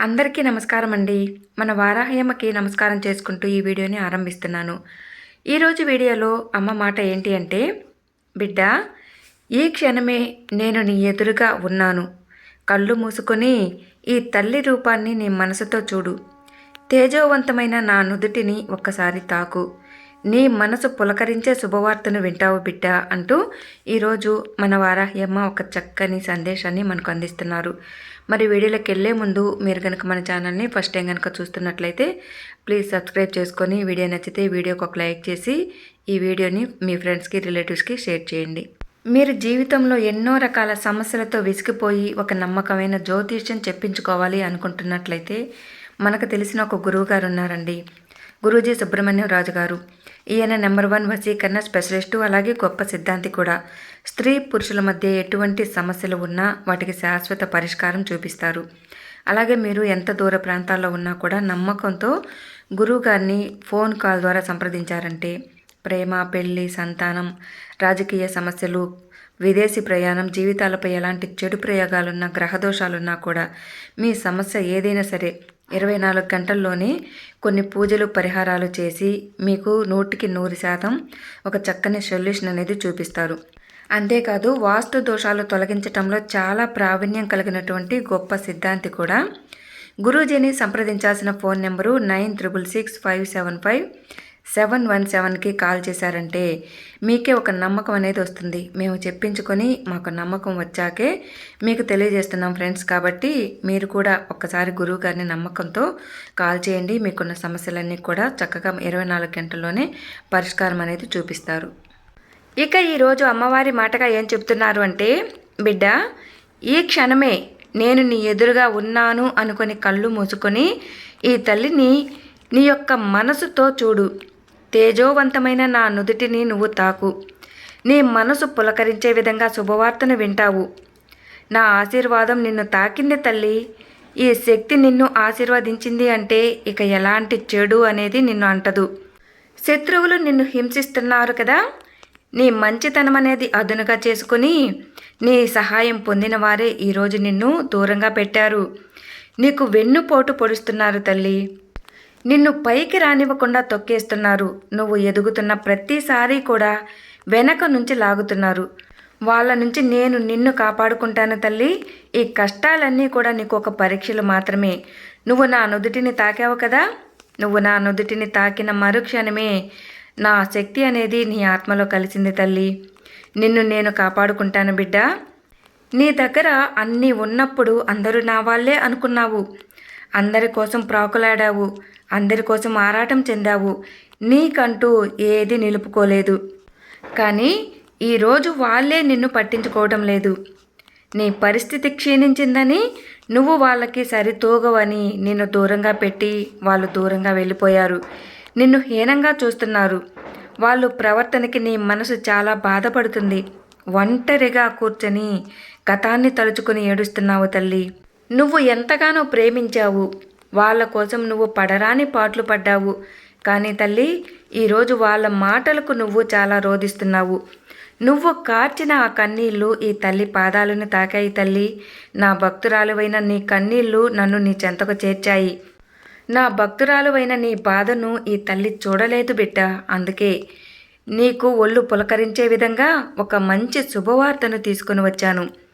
అందరికీ నమస్కారం అండి మన వారాహయమ్మకి నమస్కారం చేసుకుంటూ ఈ వీడియోని ఆరంభిస్తున్నాను. ఈరోజు వీడియోలో అమ్మ మాట ఏంటి అంటే బిడ్డ ఈ క్షణమే నేను నీ ఎదురుగా ఉన్నాను. కళ్ళు మూసుకొని ఈ తల్లి రూపాన్ని నీ మనసుతో చూడు. తేజోవంతమైన నా నుదుటిని ఒక్కసారి తాకు. నీ మనసు పులకరించే శుభవార్తను వింటావు బిడ్డ అంటూ ఈరోజు మన వారాహ్యమ్మ ఒక చక్కని సందేశాన్ని మనకు అందిస్తున్నారు. మరి వీడియోలోకి వెళ్ళే ముందు మీరు కనుక మన ఛానల్ని ఫస్ట్ టైం కనుక చూస్తున్నట్లయితే ప్లీజ్ సబ్స్క్రైబ్ చేసుకొని వీడియో నచ్చితే వీడియోకి ఒక లైక్ చేసి ఈ వీడియోని మీ ఫ్రెండ్స్కి రిలేటివ్స్కి షేర్ చేయండి. మీరు జీవితంలో ఎన్నో రకాల సమస్యలతో విసిగిపోయి ఒక నమ్మకమైన జ్యోతిష్యం చెప్పించుకోవాలి అనుకుంటున్నట్లయితే మనకు తెలిసిన ఒక గురువు గారు ఉన్నారండి. గురూజీ సుబ్రహ్మణ్యం రాజు గారు ఈయన నెంబర్ వన్ వశీకరణ స్పెషలిస్టు అలాగే గొప్ప సిద్ధాంతి కూడా. స్త్రీ పురుషుల మధ్య ఎటువంటి సమస్యలు ఉన్నా వాటికి శాశ్వత పరిష్కారం చూపిస్తారు. అలాగే మీరు ఎంత దూర ప్రాంతాల్లో ఉన్నా కూడా నమ్మకంతో గురువు గారిని ఫోన్ కాల్ ద్వారా సంప్రదించారంటే ప్రేమ పెళ్ళి సంతానం రాజకీయ సమస్యలు విదేశీ ప్రయాణం జీవితాలపై ఎలాంటి చెడు ప్రయోగాలున్నా గ్రహదోషాలున్నా కూడా మీ సమస్య ఏదైనా సరే ఇరవై నాలుగు గంటల్లోనే కొన్ని పూజలు పరిహారాలు చేసి మీకు నూటికి నూరు శాతం ఒక చక్కని సొల్యూషన్ అనేది చూపిస్తారు. అంతేకాదు వాస్తు దోషాలు తొలగించటంలో చాలా ప్రావీణ్యం కలిగినటువంటి గొప్ప సిద్ధాంతి కూడా. గురూజీని సంప్రదించాల్సిన phone number nine triple six five seven five seven one సెవెన్కి కాల్ చేశారంటే మీకే ఒక నమ్మకం అనేది వస్తుంది. మేము చెప్పించుకొని మాకు నమ్మకం వచ్చాకే మీకు తెలియజేస్తున్నాం ఫ్రెండ్స్. కాబట్టి మీరు కూడా ఒక్కసారి గురువు గారిని నమ్మకంతో కాల్ చేయండి. మీకున్న సమస్యలన్నీ కూడా చక్కగా ఇరవై నాలుగు గంటల్లోనే పరిష్కారం అనేది చూపిస్తారు. ఇక ఈరోజు అమ్మవారి మాటగా ఏం చెప్తున్నారు అంటే బిడ్డ ఈ క్షణమే నేను నీ ఎదురుగా ఉన్నాను అనుకొని కళ్ళు మూసుకొని ఈ తల్లిని నీ యొక్క మనసుతో చూడు. తేజోవంతమైన నా నుదుటిని నువ్వు తాకు. నీ మనసు పులకరించే విధంగా శుభవార్తను వింటావు. నా ఆశీర్వాదం నిన్ను తాకింది తల్లి. ఈ శక్తి నిన్ను ఆశీర్వదించింది అంటే ఇక ఎలాంటి చెడు అనేది నిన్ను అంటదు. శత్రువులు నిన్ను హింసిస్తున్నారు కదా. నీ మంచితనం అనేది అదునుగా చేసుకుని నీ సహాయం పొందిన వారే ఈరోజు నిన్ను దూరంగా పెట్టారు. నీకు వెన్నుపోటు పొడుస్తున్నారు తల్లి. నిన్ను పైకి రానివ్వకుండా తొక్కేస్తున్నారు. నువ్వు ఎదుగుతున్న ప్రతిసారి కూడా వెనక నుంచి లాగుతున్నారు. వాళ్ళ నుంచి నేను నిన్ను కాపాడుకుంటాను తల్లి. ఈ కష్టాలన్నీ కూడా నీకు ఒక పరీక్షలు మాత్రమే. నువ్వు నా నుదుటిని తాకావు కదా? నువ్వు నా నుదుటిని తాకిన మరుక్షణమే నా శక్తి అనేది నీ ఆత్మలో కలిసింది తల్లి. నిన్ను నేను కాపాడుకుంటాను బిడ్డ. నీ దగ్గర అన్నీ ఉన్నప్పుడు అందరూ నా వాళ్ళే అనుకున్నావు. అందరి కోసం ప్రాకులాడావు అందరి కోసం ఆరాటం చెందావు. నీకంటూ ఏది నిలుపుకోలేదు. కానీ ఈరోజు వాళ్ళే నిన్ను పట్టించుకోవడం లేదు. నీ పరిస్థితి క్షీణించిందని నువ్వు వాళ్ళకి సరితూగవని నిన్ను దూరంగా పెట్టి వాళ్ళు దూరంగా వెళ్ళిపోయారు. నిన్ను హీనంగా చూస్తున్నారు. వాళ్ళు ప్రవర్తనకి నీ మనసు చాలా బాధపడుతుంది. ఒంటరిగా కూర్చొని గతాన్ని తలుచుకుని ఏడుస్తున్నావు తల్లి. నువ్వు ఎంతగానో ప్రేమించావు. వాళ్ళ కోసం నువ్వు పడరాని పాటలు పడ్డావు. కానీ తల్లి ఈరోజు వాళ్ళ మాటలకు నువ్వు చాలా రోధిస్తున్నావు. నువ్వు కార్చిన ఆ కన్నీళ్ళు ఈ తల్లి పాదాలను తాకాయి తల్లి. నా భక్తురాలువైన నీ కన్నీళ్ళు నన్ను నీ చెంతకు చేర్చాయి. నా భక్తురాలువైన నీ బాధను ఈ తల్లి చూడలేదు బిడ్డ. అందుకే నీకు ఒళ్ళు పులకరించే విధంగా ఒక మంచి శుభవార్తను తీసుకుని వచ్చాను.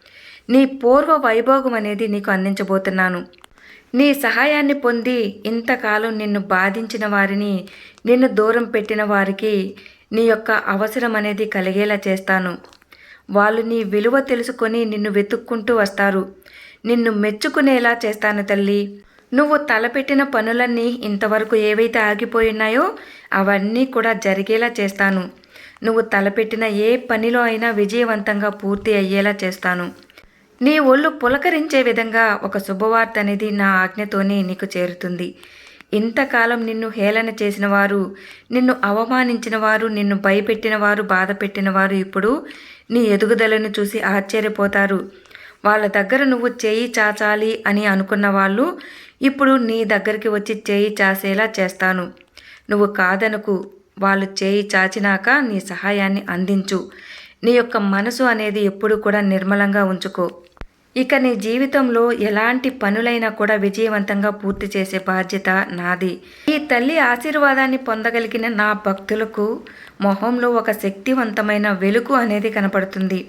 నీ పూర్వ వైభోగం అనేది నీకు అందించబోతున్నాను. నీ సహాయాన్ని పొంది ఇంతకాలం నిన్ను బాధించిన వారిని నిన్ను దూరం పెట్టిన వారికి నీ యొక్క అవసరం అనేది కలిగేలా చేస్తాను. వాళ్ళు నీ విలువ తెలుసుకొని నిన్ను వెతుక్కుంటూ వస్తారు. నిన్ను మెచ్చుకునేలా చేస్తాను తల్లి. నువ్వు తలపెట్టిన పనులన్నీ ఇంతవరకు ఏవైతే ఆగిపోయినాయో అవన్నీ కూడా జరిగేలా చేస్తాను. నువ్వు తలపెట్టిన ఏ పనిలో అయినా విజయవంతంగా పూర్తి అయ్యేలా చేస్తాను. నీ ఒళ్ళు పులకరించే విధంగా ఒక శుభవార్త అనేది నా ఆజ్ఞతోనే నీకు చేరుతుంది. ఇంతకాలం నిన్ను హేళన చేసిన వారు నిన్ను అవమానించిన వారు నిన్ను భయపెట్టిన వారు బాధ పెట్టిన వారు ఇప్పుడు నీ ఎదుగుదలను చూసి ఆశ్చర్యపోతారు. వాళ్ళ దగ్గర నువ్వు చేయి చాచాలి అని అనుకున్న వాళ్ళు ఇప్పుడు నీ దగ్గరికి వచ్చి చేయి చాసేలా చేస్తాను. నువ్వు కాదనుకు వాళ్ళు చేయి చాచినాక నీ సహాయాన్ని అందించు. నీ యొక్క మనసు అనేది ఎప్పుడు కూడా నిర్మలంగా ఉంచుకో. ఇక నీ జీవితంలో ఎలాంటి పనులైనా కూడా విజయవంతంగా పూర్తి చేసే బాధ్యత నాది. ఈ తల్లి ఆశీర్వాదాన్ని పొందగలిగిన నా భక్తులకు మొహంలో ఒక శక్తివంతమైన వెలుగు అనేది కనపడుతుంది.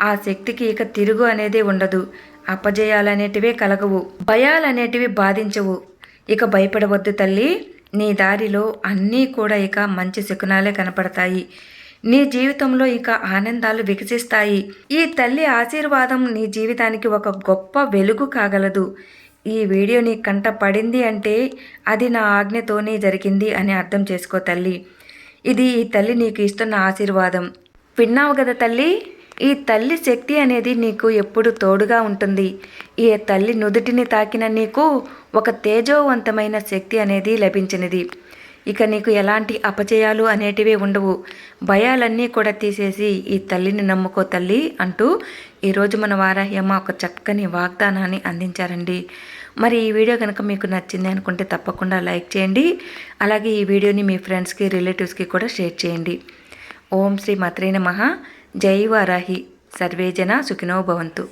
ఆ శక్తికి ఇక తిరుగు అనేది ఉండదు. అపజయాలనేటివే కలగవు. భయాలనేటివి బాధించవు. ఇక భయపడవద్దు తల్లి. నీ దారిలో అన్నీ కూడా ఇక మంచి శకునాలే కనపడతాయి. నీ జీవితంలో ఇక ఆనందాలు వికసిస్తాయి. ఈ తల్లి ఆశీర్వాదం నీ జీవితానికి ఒక గొప్ప వెలుగు కాగలదు. ఈ వీడియో నీ కంట పడింది అంటే అది నా ఆజ్ఞతోనే జరిగింది అని అర్థం చేసుకో తల్లి. ఇది ఈ తల్లి నీకు ఇస్తున్న ఆశీర్వాదం. విన్నావు కదా తల్లి? ఈ తల్లి శక్తి అనేది నీకు ఎప్పుడు తోడుగా ఉంటుంది. ఈ తల్లి నుదుటిని తాకిన నీకు ఒక తేజోవంతమైన శక్తి అనేది లభించినది. ఇక నీకు ఎలాంటి అపజయాలు అనేటివి ఉండవు. భయాలన్నీ కూడా తీసేసి ఈ తల్లిని నమ్ముకో తల్లి అంటూ ఈరోజు మన వారాహ్యమ్మ ఒక చక్కని వాగ్దానాన్ని అందించారండి. మరి ఈ వీడియో కనుక మీకు నచ్చింది అనుకుంటే తప్పకుండా లైక్ చేయండి. అలాగే ఈ వీడియోని మీ ఫ్రెండ్స్కి రిలేటివ్స్కి కూడా షేర్ చేయండి. ఓం శ్రీ మత్రే నమ జై వారాహి. సర్వేజన సుఖినో భవంతు.